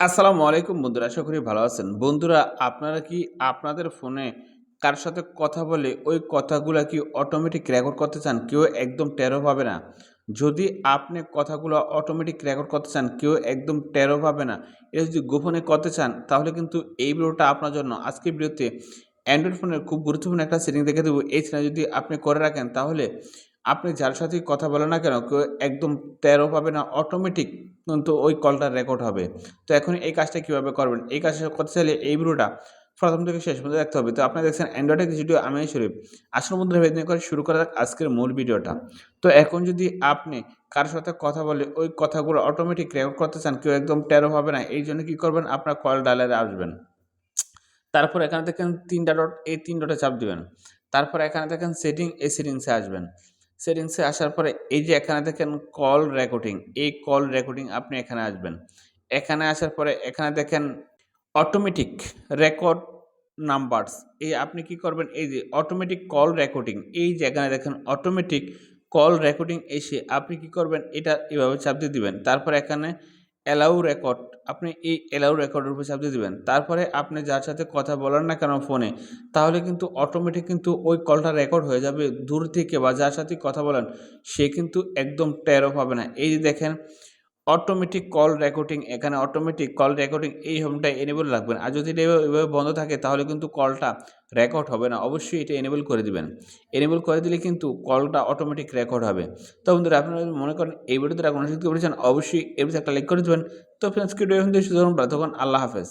আসসালামু আলাইকুম বন্ধুরা, আশা করি ভালো আছেন। বন্ধুরা, আপনারা কি আপনাদের ফোনে কার সাথে কথা বলে ওই কথাগুলো কি অটোমেটিক রেকর্ড করতে চান? কেউ একদম টেরো পাবে না। যদি আপনি কথাগুলো অটোমেটিক রেকর্ড করতে চান, কেউ একদম টেরো পাবে না। এটা যদি গোপনে করতে চান, তাহলে কিন্তু এই ভিডিওটা আপনার জন্য। আজকের ভিডিওতে অ্যান্ড্রয়েড ফোনের খুব গুরুত্বপূর্ণ একটা সেটিং দেখে দেবো। এই সেটিং যদি আপনি করে রাখেন, তাহলে আপনি যার সাথেই কথা বলেন না কেন, কেউ একদম টেরো পাবে না অটোমেটিক কিন্তু ওই কলটা রেকর্ড হবে। তো এখন এই কাজটা কীভাবে করবেন? এই কাজটা করতে চাইলে এই ভিডিওটা প্রথম থেকে শেষ পর্যন্ত দেখতে হবে। তো আপনারা দেখছেন অ্যান্ড্রয়েডের ভিডিও আমি শরীফ আসল বন্ধুরা ভেদনে করে শুরু করা যাক আজকের মূল ভিডিওটা। তো এখন যদি আপনি কার সাথে কথা বলে ওই কথাগুলো অটোমেটিক রেকর্ড করতে চান, কেউ একদম টেরো হবে না, এই জন্য কী করবেন? আপনার কল ডায়ালারে আসবেন। তারপর এখানে দেখেন তিনটা ডট এই তিন ডটে চাপ দিবেন। তারপর এখানে দেখেন সেটিং এই সেটিংসে আসবেন। সেটিংসে আসার পরে এই যে এখানে দেখেন কল রেকর্ডিং এই কল রেকর্ডিং আপনি এখানে আসবেন। এখানে আসার পরে এখানে দেখেন অটোমেটিক রেকর্ড নাম্বারস এই আপনি কি করবেন? এই যে অটোমেটিক কল রেকর্ডিং এই যে এখানে দেখেন অটোমেটিক কল রেকর্ডিং এসে আপনি কি করবেন? এটা এভাবে চাপ দিয়ে দিবেন। তারপর এখানে অ্যালাউ রেকর্ড আপনি এই অ্যালাউ রেকর্ডের উপর চাপ দিয়ে দেবেন। তারপরে আপনি যার সাথে কথা বলেন না কেন ফোনে তাহলে কিন্তু অটোমেটিক কিন্তু ওই কলটা রেকর্ড হয়ে যাবে দূর থেকে বা যার সাথে কথা বলেন, সে কিন্তু একদম টেরও পাবে না। এই যে দেখেন অটোমেটিক কল রেকর্ডিং এখানে অটোমেটিক কল রেকর্ডিং এই হোমটা এনেবল রাখবেন। আর যদি এটা এভাবে বন্ধ থাকে, তাহলে কিন্তু কলটা রেকর্ড হবে না। অবশ্যই এটা এনেবল করে দিবেন। এনেবল করে দিলে কিন্তু কলটা অটোমেটিক রেকর্ড হবে। তো বন্ধুরা, আপনারা মনে করেন এই ভিডিওতে শিখতে পেরেছেন অবশ্যই এর একটা লাইক করে দেবেন। তো ফ্রেন্ডস কিডিও এখন দিয়ে সুতরাং তখন আল্লাহ হাফেজ।